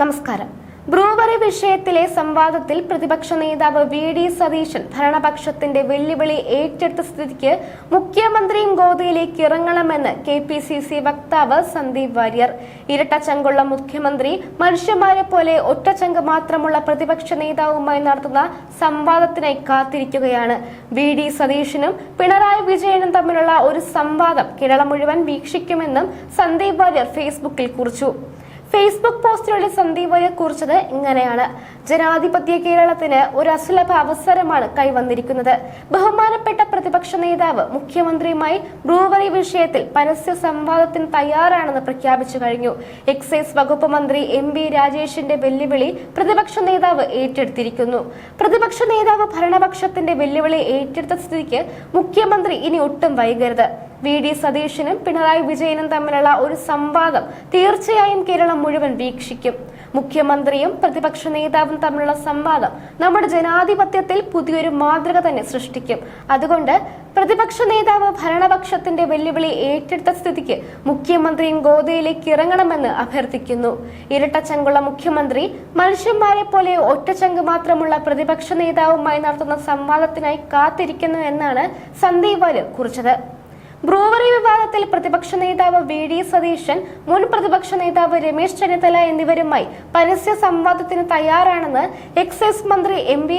നമസ്കാരം. ബ്രൂവറി വിഷയത്തിലെ സംവാദത്തിൽ പ്രതിപക്ഷ നേതാവ് വി ഡി സതീശൻ ഭരണപക്ഷത്തിന്റെ വെല്ലുവിളി ഏറ്റെടുത്ത സ്ഥിതിക്ക് മുഖ്യമന്ത്രിയും ഗോതയിലേക്ക് ഇറങ്ങണമെന്ന് കെ പി സി സി വക്താവ് സന്ദീപ് വാര്യർ. ഇരട്ടച്ചങ്കുള്ള മുഖ്യമന്ത്രി മനുഷ്യന്മാരെ പോലെ ഒറ്റച്ചങ്ക് മാത്രമുള്ള പ്രതിപക്ഷ നേതാവുമായി നടത്തുന്ന സംവാദത്തിനായി കാത്തിരിക്കുകയാണ്. വി ഡി സതീശനും പിണറായി വിജയനും തമ്മിലുള്ള ഒരു സംവാദം കേരളം മുഴുവൻ വീക്ഷിക്കുമെന്നും സന്ദീപ് വാര്യർ ഫേസ്ബുക്കിൽ കുറിച്ചു. ഫേസ്ബുക്ക് പോസ്റ്റിലൂടെ സന്ദീപ് വാര്യർ കുറിച്ചത് ഇങ്ങനെയാണ്. ജനാധിപത്യ കേരളത്തിന് ഒരു അസുലഭ അവസരമാണ് കൈവന്നിരിക്കുന്നത്. ബഹുമാനപ്പെട്ട പ്രതിപക്ഷ നേതാവ് മുഖ്യമന്ത്രിയുമായി ബ്രൂവറി വിഷയത്തിൽ പരസ്യ സംവാദത്തിന് തയ്യാറാണെന്ന് പ്രഖ്യാപിച്ചു കഴിഞ്ഞു. എക്സൈസ് വകുപ്പ് മന്ത്രി എം വി രാജേഷിന്റെ വെല്ലുവിളി പ്രതിപക്ഷ നേതാവ് ഏറ്റെടുത്തിരിക്കുന്നു. പ്രതിപക്ഷ നേതാവ് ഭരണപക്ഷത്തിന്റെ വെല്ലുവിളി ഏറ്റെടുത്ത സ്ഥിതിക്ക് മുഖ്യമന്ത്രി ഇനി ഒട്ടും വൈകരുത്. വി ഡി സതീശനും പിണറായി വിജയനും തമ്മിലുള്ള ഒരു സംവാദം തീർച്ചയായും കേരളം മുഴുവൻ വീക്ഷിക്കും. മുഖ്യമന്ത്രിയും പ്രതിപക്ഷ നേതാവും തമ്മിലുള്ള സംവാദം നമ്മുടെ ജനാധിപത്യത്തിൽ പുതിയൊരു മാതൃക തന്നെ സൃഷ്ടിക്കും. അതുകൊണ്ട് പ്രതിപക്ഷ നേതാവ് ഭരണപക്ഷത്തിന്റെ വെല്ലുവിളി ഏറ്റെടുത്ത സ്ഥിതിക്ക് മുഖ്യമന്ത്രിയും ഗോതയിലേക്ക് ഇറങ്ങണമെന്ന് അഭ്യർത്ഥിക്കുന്നു. ഇരട്ടച്ചങ്കുള്ള മുഖ്യമന്ത്രി മനുഷ്യന്മാരെ പോലെ ഒറ്റച്ചങ്ക് മാത്രമുള്ള പ്രതിപക്ഷ നേതാവുമായി നടത്തുന്ന സംവാദത്തിനായി കാത്തിരിക്കുന്നു എന്നാണ് സന്ദീപ് വാര്യർ കുറിച്ചത്. ബ്രൂവറി വിവാദത്തിൽ പ്രതിപക്ഷ നേതാവ് വി ഡി സതീശൻ മുൻ പ്രതിപക്ഷ നേതാവ് രമേശ് ചെന്നിത്തല എന്നിവരുമായി പരസ്യ സംവാദത്തിന് തയ്യാറാണെന്ന് എക്സൈസ് മന്ത്രി എം വി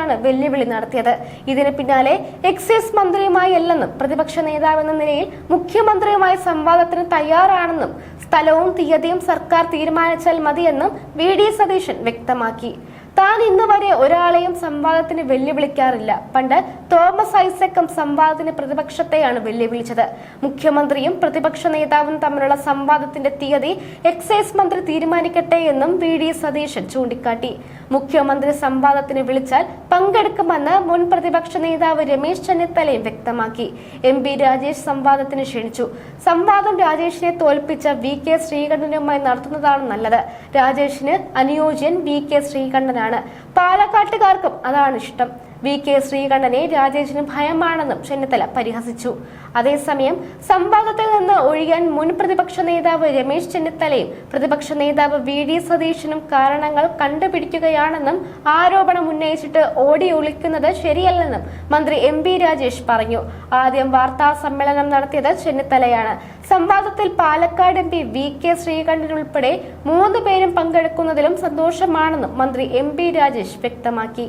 ആണ് വെല്ലുവിളി നടത്തിയത്. ഇതിന് പിന്നാലെ എക്സൈസ് മന്ത്രിയുമായി അല്ലെന്നും പ്രതിപക്ഷ നേതാവെന്ന നിലയിൽ മുഖ്യമന്ത്രിയുമായി സംവാദത്തിന് തയ്യാറാണെന്നും സ്ഥലവും തീയതിയും സർക്കാർ തീരുമാനിച്ചാൽ മതിയെന്നും വി ഡി സതീശൻ വ്യക്തമാക്കി. താൻ ഇന്ന് വരെ ഒരാളെയും സംവാദത്തിന് വെല്ലുവിളിക്കാറില്ല. പണ്ട് തോമസ് ഐസക്കും സംവാദത്തിന് പ്രതിപക്ഷത്തെയാണ് വെല്ലുവിളിച്ചത്. മുഖ്യമന്ത്രിയും പ്രതിപക്ഷ നേതാവും തമ്മിലുള്ള സംവാദത്തിന്റെ തീയതി എക്സൈസ് മന്ത്രി തീരുമാനിക്കട്ടെ എന്നും വി ഡി സതീശൻ ചൂണ്ടിക്കാട്ടി. മുഖ്യമന്ത്രി സംവാദത്തിന് വിളിച്ചാൽ പങ്കെടുക്കുമെന്ന് മുൻ പ്രതിപക്ഷ നേതാവ് രമേശ് ചെന്നിത്തലയും വ്യക്തമാക്കി. എം പി രാജേഷ് സംവാദത്തിന് ക്ഷണിച്ചു. സംവാദം രാജേഷിനെ തോൽപ്പിച്ച വി കെ ശ്രീകണ്ഠനുമായി നടത്തുന്നതാണ് നല്ലത്. രാജേഷിന് അനുയോജ്യൻ വി കെ ശ്രീകണ്ഠനാണ് പാലക്കാട്ടുകാർക്കും അതാണ് ഇഷ്ടം. വി കെ ശ്രീകണ്ഠനെ രാജേഷിന് ഭയമാണെന്നും ചെന്നിത്തല പരിഹസിച്ചു. അതേസമയം സംവാദത്തിൽ നിന്ന് ഒഴിയാൻ മുൻ പ്രതിപക്ഷ നേതാവ് രമേശ് ചെന്നിത്തലയും പ്രതിപക്ഷ നേതാവ് വി ഡി സതീശനും കാരണങ്ങൾ കണ്ടുപിടിക്കുകയാണെന്നും ആരോപണം ഉന്നയിച്ചിട്ട് ഓടി ഒളിക്കുന്നത് ശരിയല്ലെന്നും മന്ത്രി എം പി രാജേഷ് പറഞ്ഞു. ആദ്യം വാർത്താ സമ്മേളനം നടത്തിയത് ചെന്നിത്തലയാണ്. സംവാദത്തിൽ Palakkad M P V K Sreekandan ഉൾപ്പെടെ മൂന്ന് പേരും പങ്കെടുക്കുന്നതിലും സന്തോഷമാണെന്നും മന്ത്രി എം പി രാജേഷ് വ്യക്തമാക്കി.